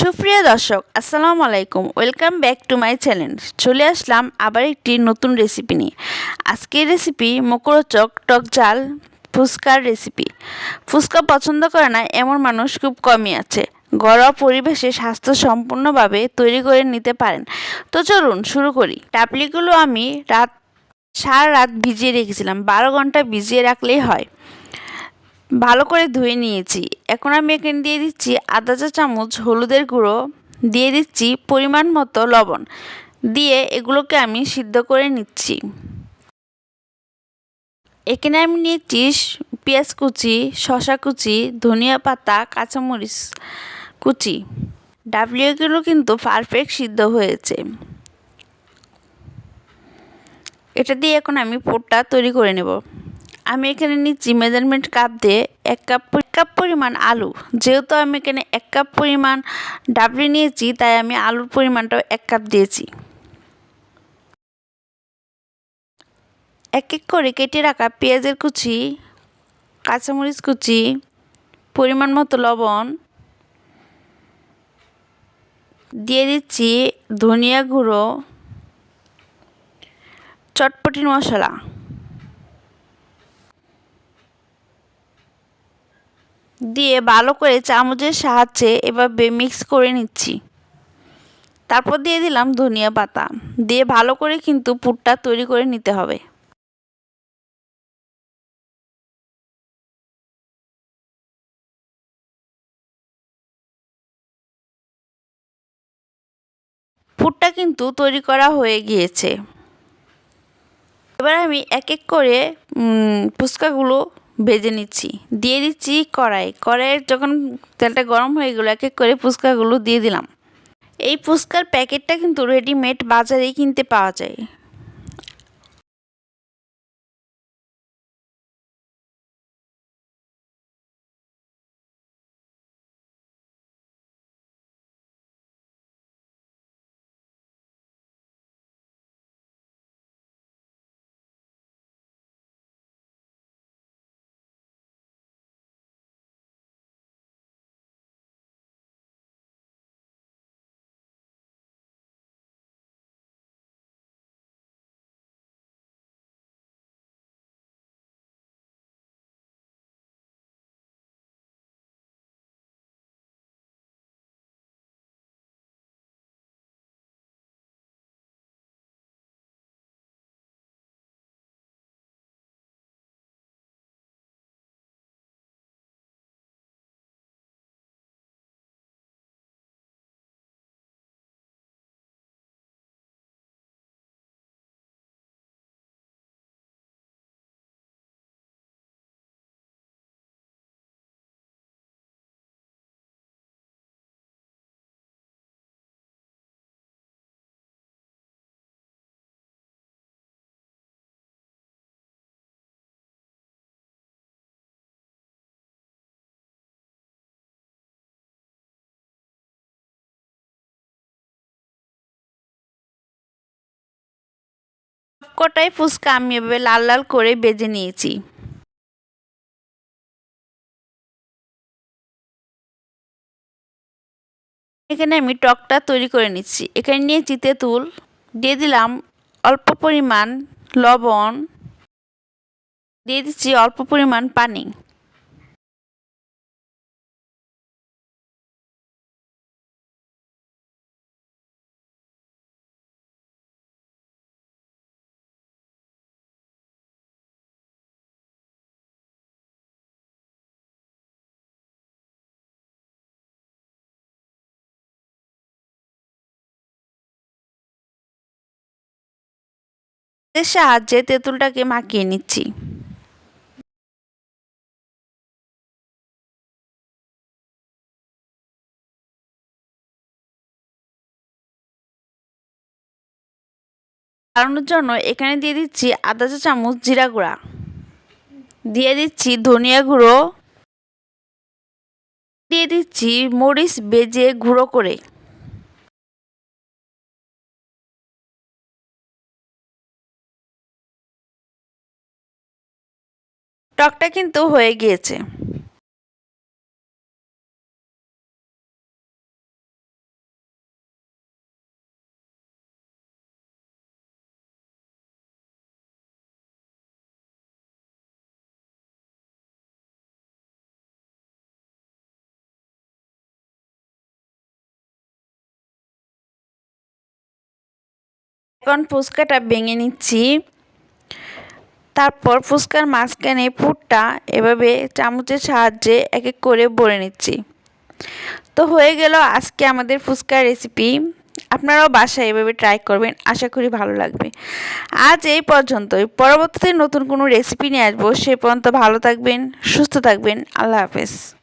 সুপ্রিয় দর্শক, আসসালামু আলাইকুম। Welcome back to my channel চলে আসলাম আবার একটি নতুন রেসিপি নিয়ে। আজকের রেসিপি মুখরোচক টক ঝাল ফুচকার রেসিপি ফুচকা পছন্দ করে না এমন মানুষ খুব কমই আছে। ঘরোয়া পরিবেশে স্বাস্থ্য সম্পূর্ণভাবে তৈরি করে নিতে পারেন। তো চলুন শুরু করি। টাপলিগুলো আমি রাত, সারা রাত ভিজিয়ে রেখেছিলাম। বারো ঘণ্টা ভিজিয়ে রাখলেই হয়। ভালো করে ধুয়ে নিয়েছি। এখন আমি এখানে দিয়ে দিচ্ছি আধা চা চামচ, হলুদের গুঁড়ো, দিয়ে দিচ্ছি পরিমাণ মতো লবণ। দিয়ে এগুলোকে আমি সিদ্ধ করে নিচ্ছি। এখানে আমি নিয়েছি পেঁয়াজ কুচি শশা কুচি, ধনিয়া পাতা, কাঁচামরিচ কুচি। ডাবলিউগুলো কিন্তু পারফেক্ট সিদ্ধ হয়েছে। এটা দিয়ে এখন আমি পোটটা তৈরি করে নেব। আমি এখানে নিচ্ছি মেজারমেন্ট কাপ দিয়ে এক কাপ কাপ পরিমাণ আলু। যেহেতু আমি এখানে এক কাপ পরিমাণ ডাবলি নিয়েছি, তাই আমি আলুর পরিমাণটাও এক কাপ দিয়েছি। এক এক করে কেটে রাখা পেঁয়াজের কুচি, কাঁচামরিচ কুচি, পরিমাণ মতো লবণ দিয়ে দিচ্ছি ধনিয়া গুঁড়ো, চটপটির মশলা। দিয়ে ভালো করে চামচের সাহায্যে এভাবে মিক্স করে নিচ্ছি। তারপর দিয়ে দিলাম ধনিয়া পাতা। দিয়ে ভালো করে কিন্তু পুরটা তৈরি করে নিতে হবে। পুরটা কিন্তু তৈরি করা হয়ে গিয়েছে। এবার আমি এক এক করে ফুচকাগুলো ভেজে নিচ্ছি। দিয়ে দিচ্ছি কড়াই। কড়াইয়ের যখন তেলটা গরম হয়ে গেলো, এক এক করে ফুচকাগুলো দিয়ে দিলাম। এই ফুচকার প্যাকেটটা কিন্তু রেডিমেড বাজারেই কিনতে পাওয়া যায়। কটাই ফুচকা আমি এভাবে লাল লাল করে বেজে নিয়েছি। এখানে আমি টকটা তৈরি করে নিচ্ছি। এখানে নিয়েছি তেঁতুল, দিয়ে দিলাম অল্প পরিমাণ লবণ, দিয়ে দিচ্ছি অল্প পরিমাণ পানি। সাহায্যে তেঁতুলটাকে মাখিয়ে নিচ্ছি। বাড়ানোর জন্য এখানে দিয়ে দিচ্ছি আধা চা চামচ জিরা গুঁড়া। দিয়ে দিচ্ছি ধনিয়া গুঁড়ো। দিয়ে দিচ্ছি মরিচ বেজে গুঁড়ো করে। টকটা কিন্তু হয়ে গিয়েছে। এখন ফুচকাটা ভেঙে নিচ্ছি। তারপর ফুচকার মাঝখানে পুরটা এভাবে চামচের সাহায্যে এক এক করে বলে নিচ্ছি। তো হয়ে গেল আজকে আমাদের ফুচকার রেসিপি আপনারাও বাসায় এভাবে ট্রাই করবেন, আশা করি ভালো লাগবে। আজ এই পর্যন্তই। পরবর্তীতে নতুন কোনো রেসিপি নিয়ে আসব, সে পর্যন্ত ভালো থাকবেন, সুস্থ থাকবেন। আল্লাহ হাফেজ।